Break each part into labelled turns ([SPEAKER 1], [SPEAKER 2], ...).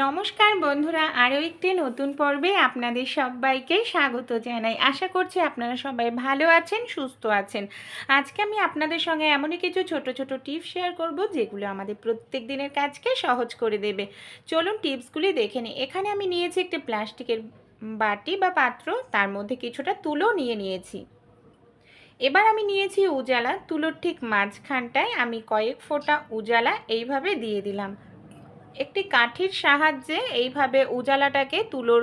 [SPEAKER 1] নমস্কার বন্ধুরা, আরও একটি নতুন পর্বে আপনাদের সবাইকে স্বাগত জানাই। আশা করছি আপনারা সবাই ভালো আছেন, সুস্থ আছেন। আজকে আমি আপনাদের সঙ্গে এমনই কিছু ছোট ছোট টিপস শেয়ার করব, যেগুলো আমাদের প্রত্যেক দিনের কাজকে সহজ করে দেবে। চলুন টিপসগুলি দেখে নিই। এখানে আমি নিয়েছি একটি প্লাস্টিকের বাটি বা পাত্র, তার মধ্যে কিছুটা তুলো নিয়ে নিয়েছি। এবার আমি নিয়েছি উজালা, তুলোর ঠিক মাঝখানটায় আমি কয়েক ফোঁটা উজালা এইভাবে দিয়ে দিলাম। একটি কাঠির সাহায্যে এইভাবে উজালাটাকে তুলোর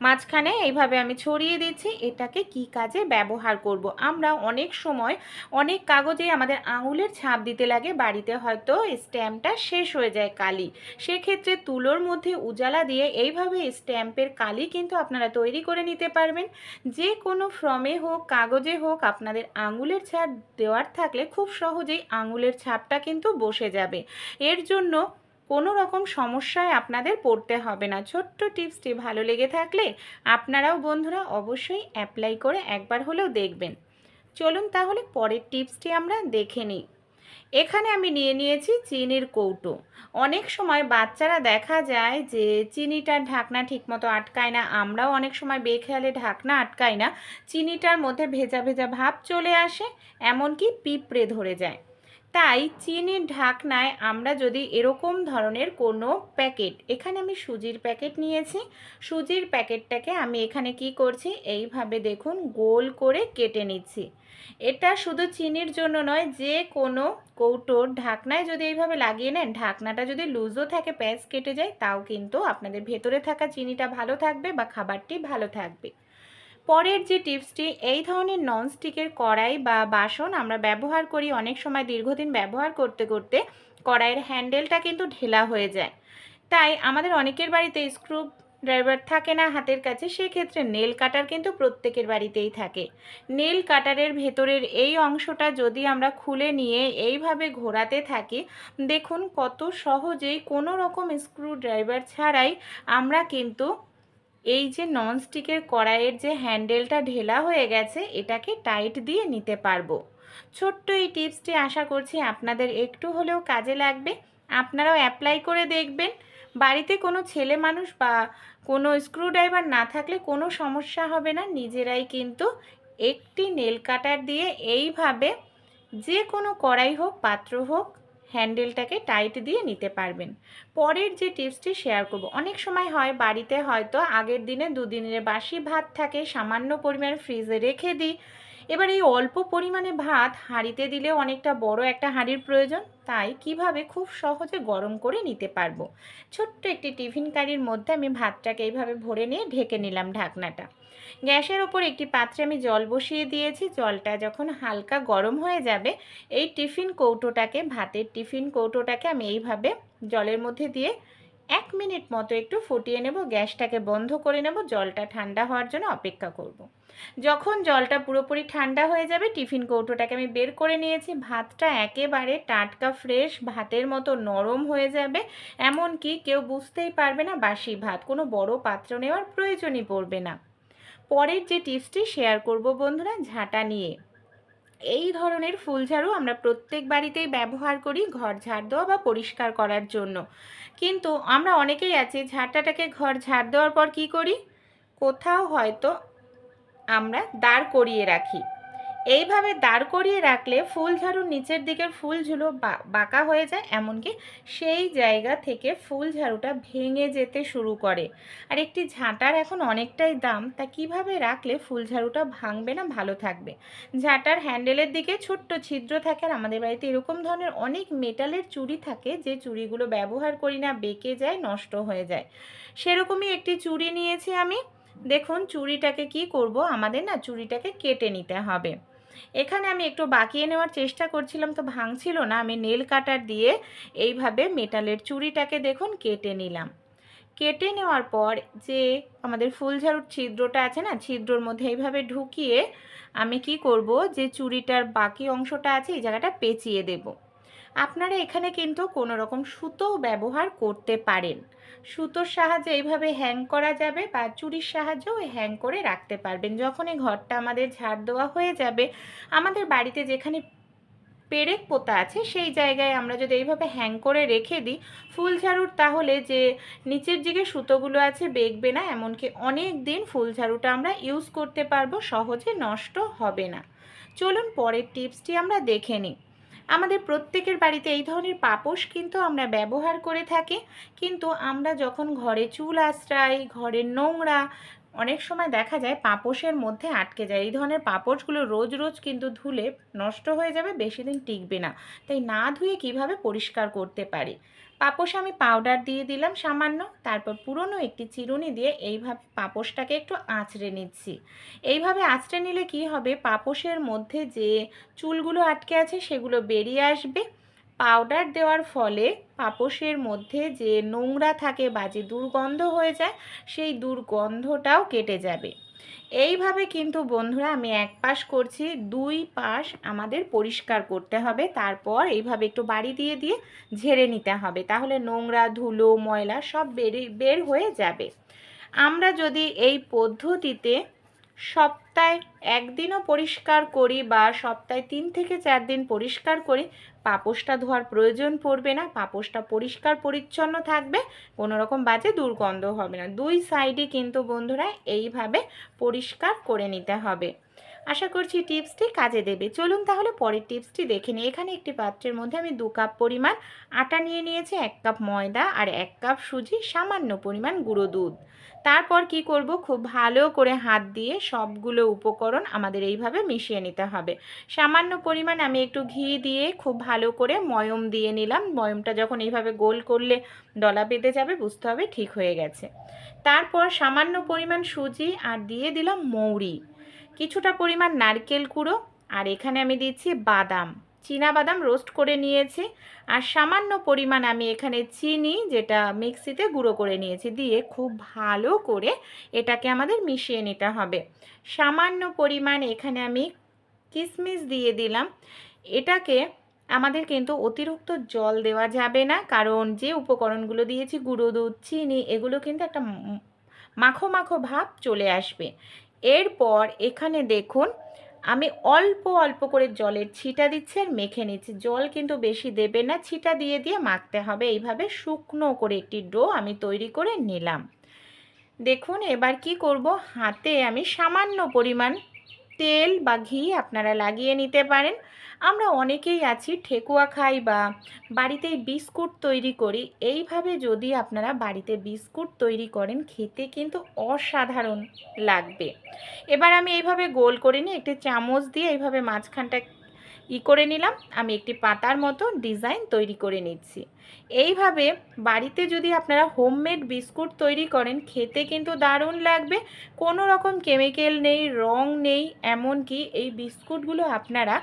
[SPEAKER 1] মাঝখানে এইভাবে আমি ছড়িয়ে দিচ্ছি। এটাকে কি কাজে ব্যবহার করব। আমরা অনেক সময় অনেক কাগজে আমাদের আঙুলের ছাপ দিতে লাগে, বাড়িতে হয়তো স্ট্যাম্পটা শেষ হয়ে যায় কালি। সেক্ষেত্রে তুলোর মধ্যে উজালা দিয়ে এইভাবে স্ট্যাম্পের কালি কিন্তু আপনারা তৈরি করে নিতে পারবেন। যে কোনো ফর্মে হোক, কাগজে হোক, আপনাদের আঙুলের ছাপ দেওয়ার থাকলে খুব সহজেই আঙুলের ছাপটা কিন্তু বসে যাবে। এর জন্য কোনো রকম সমস্যায় আপনাদের পড়তে হবে না। ছোট্ট টিপসটি ভালো লেগে থাকলে আপনারাও বন্ধুরা অবশ্যই অ্যাপ্লাই করে একবার হলেও দেখবেন। চলুন তাহলে পরের টিপসটি আমরা দেখে নিই। এখানে আমি নিয়ে নিয়েছি চিনির কৌটো। অনেক সময় বাচ্চারা দেখা যায় যে চিনিটার ঢাকনা ঠিকমতো আটকায় না, আমরাও অনেক সময় বেখেয়ালে ঢাকনা আটকাই না, চিনিটার মধ্যে ভেজা ভেজা ভাব চলে আসে, এমনকি পিঁপড়ে ধরে যায়। তাই চিনির ঢাকনায় আমরা যদি এরকম ধরনের কোনো প্যাকেট, এখানে আমি সুজির প্যাকেট নিয়েছি। সুজির প্যাকেটটাকে আমি এখানে কি করছি? এইভাবে দেখুন, গোল করে কেটে নিচ্ছি। এটা শুধু চিনির জন্য নয়, যে কোনো কৌটোর ঢাকনায় যদি এইভাবে লাগিয়ে নেন, ঢাকনাটা যদি লুজও থাকে, প্যাঁচ কেটে যায়, তাও কিন্তু আপনাদের ভেতরে থাকা চিনিটা ভালো থাকবে বা খাবারটি ভালো থাকবে। পরের যে টিপসটি, এই ধরনের ননস্টিকের কড়াই বা বাসন আমরা ব্যবহার করি অনেক সময় দীর্ঘদিন ব্যবহার করতে করতে, কড়াইয়ের হ্যান্ডেলটা কিন্তু ঢেলা হয়ে যায়। তাই আমাদের অনেকের বাড়িতে স্ক্রু ড্রাইভার থাকে না হাতের কাছে, সেক্ষেত্রে নেল কাটার কিন্তু প্রত্যেকের বাড়িতেই থাকে। নেল কাটারের ভেতরের এই অংশটা যদি আমরা খুলে নিয়ে এইভাবে ঘোরাতে থাকি, দেখুন কত সহজেই কোনো রকম স্ক্রু ড্রাইভার ছাড়াই আমরা কিন্তু এই যে ননস্টিকের কড়াইয়ের যে হ্যান্ডেলটা ঢেলা হয়ে গেছে, এটাকে টাইট দিয়ে নিতে পারব। ছোট্ট এই টিপসটি আশা করছি আপনাদের একটু হলেও কাজে লাগবে। আপনারাও অ্যাপ্লাই করে দেখবেন। বাড়িতে কোনো ছেলে মানুষ বা কোনো স্ক্রুড্রাইভার না থাকলে কোনো সমস্যা হবে না। নিজেরাই কিন্তু একটি নেল কাটার দিয়ে এইভাবে যে কোনো কড়াই হোক, পাত্র হোক হ্যান্ডেলটাকে টাইট দিয়ে নিতে পারবেন। পরের যে টিপসটি শেয়ার করব, অনেক সময় হয় বাড়িতে হয়তো আগের দিনে দুদিনের বাসি ভাত থাকে, সামান্য পরিমাণ ফ্রিজে রেখে দিই এবার এই অল্প পরিমাণে ভাত হাঁড়িতে দিলেও অনেকটা বড় একটা হাঁড়ির প্রয়োজন। তাই কীভাবে খুব সহজে গরম করে নিতে পারব? ছোট্ট একটি টিফিন কারির মধ্যে আমি ভাতটাকে এইভাবে ভরে নিয়ে ঢেকে নিলাম ঢাকনাটা। গ্যাসের ওপর একটি পাত্রে আমি জল বসিয়ে দিয়েছি। জলটা যখন হালকা গরম হয়ে যাবে, এই টিফিন কৌটোটাকে, ভাতের টিফিন কৌটোটাকে আমি এইভাবে জলের মধ্যে দিয়ে এক মিনিট মতো একটু ফুটিয়ে নেব, গ্যাসটাকে বন্ধ করে নেব, জলটা ঠান্ডা হওয়ার জন্য অপেক্ষা করব। যখন জলটা পুরোপুরি ঠান্ডা হয়ে যাবে, টিফিন কৌটোটাকে আমি বের করে নিয়েছি, ভাতটা একেবারে টাটকা ফ্রেশ, ভাতের মতো নরম হয়ে যাবে, এমনকি কেউ বুঝতেই পারবে না বাসি ভাত, কোনো বড় পাত্র নেওয়ার প্রয়োজনই পড়বে না পরের যে টিপসটি শেয়ার করব বন্ধুরা, ঝাঁটা নিয়ে এই ধরনের ফুল ঝাড়ু আমরা প্রত্যেক বাড়িতেই ব্যবহার করি ঘর ঝাড় দেওয়া বা পরিষ্কার করার জন্য। কিন্তু আমরা অনেকেই আছি ঝাড়টাটাকে ঘর ঝাড় দেওয়ার পর কি করি? কোথাও হয়তো আমরা দাঁড় করিয়ে রাখি। এইভাবে দাঁড় করিয়ে রাখলে ফুল ঝাড়ুর নিচের দিকের ফুল ঝুলো বাঁকা হয়ে যায়, এমনকি সেই জায়গা থেকে ফুল ঝাড়ুটা ভেঙে যেতে শুরু করে। আর একটি ঝাঁটার এখন অনেকটাই দাম, তা কীভাবে রাখলে ফুল ঝাড়ুটা ভাঙবে না, ভালো থাকবে? ঝাঁটার হ্যান্ডেলের দিকে ছোট্ট ছিদ্র থাকে, আর আমাদের বাড়িতে এরকম ধরনের অনেক মেটালের চুড়ি থাকে, যে চুড়িগুলো ব্যবহার করি না, বেঁকে যায়, নষ্ট হয়ে যায়। সেরকমই একটি চুড়ি নিয়েছি আমি। দেখুন, চুড়িটাকে কি করব? আমাদের না চুড়িটাকে কেটে নিতে হবে। এখানে আমি একটু বাঁকিয়ে নেওয়ার চেষ্টা করছিলাম, তো ভাঙছিল না। আমি নেল কাটার দিয়ে এইভাবে মেটালের চুড়িটাকে দেখুন কেটে নিলাম। কেটে নেওয়ার পর যে আমাদের ফুলঝাড়ুর ছিদ্রটা আছে না, ছিদ্রর মধ্যে এইভাবে ঢুকিয়ে আমি কি করব, যে চুড়িটার বাকি অংশটা আছে, এই জায়গাটা পেঁচিয়ে দেব। আপনারা এখানে কিন্তু কোনো রকম সুতো ব্যবহার করতে পারেন। সুতোর সাহায্যে এইভাবে হ্যাং করা যাবে বা চুরির সাহায্যেও হ্যাং করে রাখতে পারবেন। যখন এই ঘরটা আমাদের ঝাড় দেওয়া হয়ে যাবে, আমাদের বাড়িতে যেখানে পেরেক পোতা আছে সেই জায়গায় আমরা যদি এইভাবে হ্যাং করে রেখে দিই, ফুল ঝাড়ুর তাহলে যে নিচের দিকে সুতোগুলো আছে বেঁকবে না, এমনকি অনেক দিন ফুল ঝাড়ুটা আমরা ইউজ করতে পারব, সহজে নষ্ট হবে না। চলুন পরের টিপসটি আমরা দেখে নিই। আমাদের প্রত্যেকের বাড়িতে এই ধরনের পাপোশ কিন্তু আমরা ব্যবহার করে থাকি। কিন্তু আমরা যখন ঘরে চুল আশ্রাই, ঘরের নোংরা, অনেক সময় দেখা যায় পাপোশের মধ্যে আটকে যায়। এই ধরনের পাপোশগুলো রোজ রোজ কিন্তু ধুলে নষ্ট হয়ে যাবে, বেশি দিন টিকবে না। তাই না ধুয়ে কীভাবে পরিষ্কার করতে পারি? পাপোশ আমি পাউডার দিয়ে দিলাম সামান্য, তারপর পুরনো একটি চিরুনি দিয়ে এইভাবে পাপোশটাকে একটু আঁচড়ে নিচ্ছি। এইভাবে আঁচড়ে নিলে কি হবে? পাপোশের মধ্যে যে চুলগুলো আটকে আছে সেগুলো বেরিয়ে আসবে। পাউডার দেওয়ার ফলে পাপোশের মধ্যে যে নোংরা থাকে বা যে দুর্গন্ধ হয়ে যায়, সেই দুর্গন্ধটাও কেটে যাবে। এইভাবে কিন্তু বন্ধুরা আমি এক পাশ করছি, দুই পাশ আমাদের পরিষ্কার করতে হবে। তারপর এইভাবে একটু বাড়ি দিয়ে দিয়ে ঝেড়ে নিতে হবে। তাহলে নোংরা, ধুলো, ময়লা সব বেরিয়ে বের হয়ে যাবে। আমরা যদি এই পদ্ধতিতে সপ্তাহে একদিনও পরিষ্কার করি বা সপ্তাহে তিন থেকে চার দিন পরিষ্কার করি, পাপোশটা ধোয়ার প্রয়োজন পড়বে না, পাপোশটা পরিষ্কার পরিচ্ছন্ন থাকবে কোনো রকম বাজে দুর্গন্ধ হবে না। দুই সাইডে কিন্তু বন্ধুরা এইভাবে পরিষ্কার করে নিতে হবে। আশা করছি টিপসটি কাজে দেবে। চলুন তাহলে পরের টিপসটি দেখে নিই। এখানে একটি পাত্রের মধ্যে আমি দু কাপ পরিমাণ আটা নিয়ে নিয়েছি, এক কাপ ময়দা আর এক কাপ সুজি, সামান্য পরিমাণ গুঁড়ো দুধ। তারপর কি করব? খুব ভালো করে হাত দিয়ে সবগুলো উপকরণ আমাদের এইভাবে মিশিয়ে নিতে হবে। সামান্য পরিমাণ আমি একটু ঘি দিয়ে খুব ভালো করে ময়ম দিয়ে নিলাম। ময়মটা যখন এইভাবে গোল করলে ডলা বেঁধে যাবে, বুঝতে হবে ঠিক হয়ে গেছে। তারপর সামান্য পরিমাণ সুজি আর দিয়ে দিলাম মৌরি। কিছুটা পরিমাণ নারকেল কুড়ো আর এখানে আমি দিচ্ছি বাদাম। বাদাম রোস্ট করে নিয়েছি আর সামান্য পরিমাণ আমি এখানে চিনি, যেটা মিক্সিতে গুঁড়ো করে নিয়েছি, দিয়ে খুব ভালো করে এটাকে আমাদের মিশিয়ে নিতে হবে। সামান্য পরিমাণ এখানে আমি কিশমিশ দিয়ে দিলাম। এটাকে আমাদের কিন্তু অতিরিক্ত জল দেওয়া যাবে না, কারণ যে উপকরণগুলো দিয়েছি, গুঁড়ো দুধ, চিনি, এগুলো কিন্তু একটা মাখো মাখো ভাব চলে আসবে। এরপর এখানে দেখুন, আমি অল্প অল্প করে জলের ছিটা দিচ্ছি আর মেখে নিচ্ছি। জল কিন্তু বেশি দেবে না, ছিটা দিয়ে দিয়ে মাখতে হবে। এইভাবে শুকনো করে একটি ডো আমি তৈরি করে নিলাম। দেখুন এবার কি করব? হাতে আমি সামান্য পরিমাণ তেল বা ঘি আপনারা লাগিয়ে নিতে পারেন। আমরা অনেকেই আছি ঠেকুয়া খাই বা বাড়িতেই বিস্কুট তৈরি করি। এইভাবে যদি আপনারা বাড়িতে বিস্কুট তৈরি করেন, খেতে কিন্তু অসাধারণ লাগবে। এবার আমি এইভাবে গোল করে নিই, একটি চামচ দিয়ে এইভাবে মাঝখানটা ই করে নিলাম। আমি একটি পাতার মতো ডিজাইন তৈরি করে নিচ্ছি। এইভাবে বাড়িতে যদি আপনারা হোমমেড বিস্কুট তৈরি করেন, খেতে কিন্তু দারুণ লাগবে। কোনো রকম কেমিক্যাল নেই, রং নেই, এমনকি এই বিস্কুটগুলো আপনারা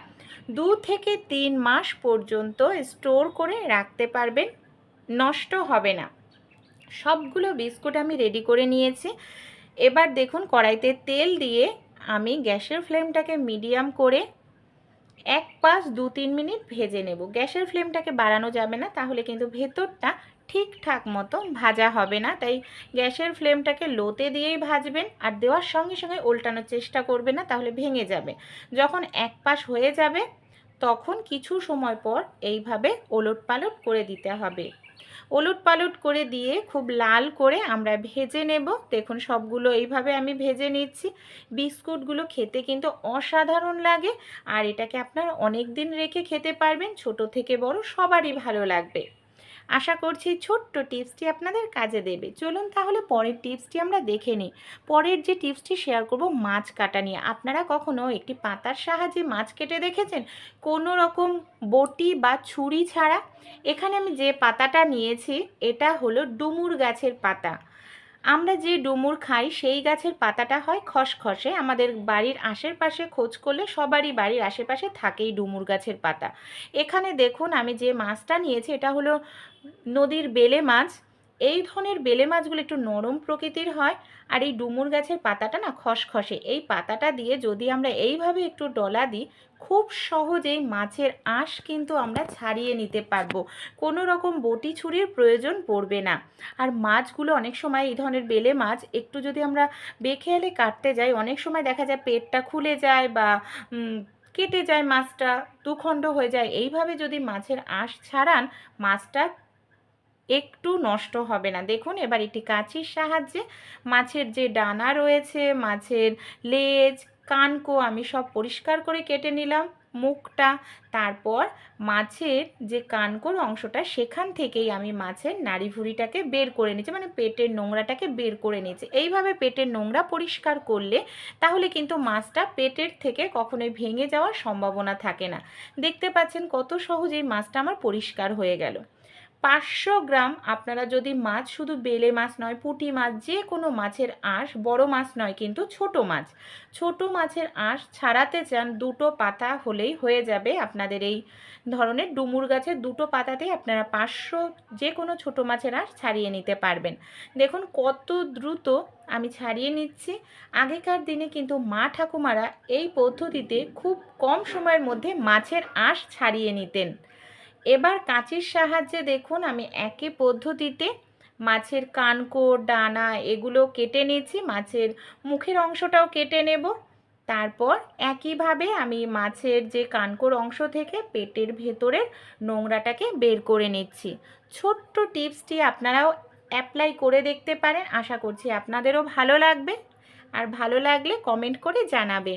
[SPEAKER 1] দু থেকে তিন মাস পর্যন্ত স্টোর করে রাখতে পারবেন। নষ্ট হবে না। সবগুলো বিস্কুট আমি রেডি করে নিয়েছি। এবার দেখুন কড়াইতে তেল দিয়ে আমি গ্যাসের ফ্লেমটাকে মিডিয়াম করে এক পাঁচ দু তিন মিনিট ভেজে নেব। গ্যাসের ফ্লেমটাকে বাড়ানো যাবে না, তাহলে কিন্তু ভেতরটা ঠিকঠাক মতো ভাজা হবে না। তাই গ্যাসের ফ্লেমটাকে লোতে দিয়েই ভাজবেন আর দেওয়ার সঙ্গে সঙ্গে উল্টানোর চেষ্টা করবে না, তাহলে ভেঙে যাবে। যখন এক পাশ হয়ে যাবে, তখন কিছু সময় পর এইভাবে ওলট পালট করে দিতে হবে। ওলট পালুট করে দিয়ে খুব লাল করে আমরা ভেজে নেব। দেখুন সবগুলো এইভাবে আমি ভেজে নিচ্ছি। বিস্কুটগুলো খেতে কিন্তু অসাধারণ লাগে। আর এটাকে আপনার অনেক দিন রেখে খেতে পারবেন। ছোট থেকে বড় সবারই ভালো লাগবে। আশা করছি ছোট্ট টিপসটি আপনাদের কাজে দেবে। চলুন তাহলে পরের টিপসটি আমরা দেখে নিই। পরের যে টিপসটি শেয়ার করব মাছ কাটা নিয়ে। আপনারা কখনো একটি পাতার সাহায্যে মাছ কেটে দেখেছেন? কোনো রকম বটি বা ছুরি ছাড়া? এখানে আমি যে পাতাটা নিয়েছি, এটা হলো ডুমুর গাছের পাতা। আমরা যে ডুমুর খাই, সেই গাছের পাতাটা হয় খসখসে। আমাদের বাড়ির আশেপাশে খোঁজ করলে সবারই বাড়ির আশেপাশে থাকেই ডুমুর গাছের পাতা। এখানে দেখুন, আমি যে মাছটা নিয়েছি, এটা হলো নদীর বেলে মাছ, এই ধরনের বেলে মাছগুলো একটু নরম প্রকৃতির হয়, আর এই ডুমুর গাছের পাতাটা না খসখসে। এই পাতাটা দিয়ে যদি আমরা এইভাবে একটু ডলা দিই, খুব সহজেই মাছের আঁশ কিন্তু আমরা ছাড়িয়ে নিতে পারব। কোনো রকম বটি ছুরির প্রয়োজন পড়বে না। আর মাছগুলো অনেক সময় এই ধরনের বেলে মাছ একটু যদি আমরা বেখেয়ালে কাটতে যাই, অনেক সময় দেখা যায় পেটটা খুলে যায় বা কেটে যায় মাছটা, দুখণ্ড হয়ে যায়। এইভাবে যদি মাছের আঁশ ছাড়ান, মাছটা একটু নষ্ট হবে না। দেখুন, এবার একটি কাঁচির সাহায্যে মাছের যে ডানা রয়েছে, মাছের লেজ, কানকো আমি সব পরিষ্কার করে কেটে নিলাম মুখটা। তারপর মাছের যে কানকোর অংশটা, সেখান থেকেই আমি মাছের নাড়ি ভুঁড়িটাকে বের করে নিচ্ছি মানে পেটের নোংরাটাকে বের করে নিচ্ছি এইভাবে পেটের নোংরা পরিষ্কার করলে তাহলে কিন্তু মাছটা পেটের থেকে কখনোই ভেঙে যাওয়ার সম্ভাবনা থাকে না। দেখতে পাচ্ছেন কত সহজেই মাছটা আমার পরিষ্কার হয়ে গেল। পাঁচশো গ্রাম আপনারা যদি মাছ, শুধু বেলে মাছ নয়, পুঁটি মাছ, যে কোনো মাছের আঁশ, বড় মাছ নয় কিন্তু ছোট মাছ, ছোট মাছের আঁশ ছাড়াতে চান, দুটো পাতা হলেই হয়ে যাবে আপনাদের এই ধরনের ডুমুর গাছের দুটো পাতাতেই আপনারা পাঁচশো যে কোনো ছোট মাছের আঁশ ছাড়িয়ে নিতে পারবেন। দেখুন কত দ্রুত আমি ছাড়িয়ে নিচ্ছি। আগেকার দিনে কিন্তু মা ঠাকুমারা এই পদ্ধতিতে খুব কম সময়ের মধ্যে মাছের আঁশ ছাড়িয়ে নিতেন। এবার কাঁচির সাহায্যে দেখুন আমি একই পদ্ধতিতে মাছের কানকোর, ডানা এগুলো কেটে নিয়েছি, মাছের মুখের অংশটাও কেটে নেব। তারপর একইভাবে আমি মাছের যে কানকোর অংশ থেকে পেটের ভেতরের নোংরাটাকে বের করে নিচ্ছি। ছোট্ট টিপসটি আপনারাও অ্যাপ্লাই করে দেখতে পারেন, আশা করছি আপনাদেরও ভালো লাগবে। আর ভালো লাগলে কমেন্ট করে জানাবেন।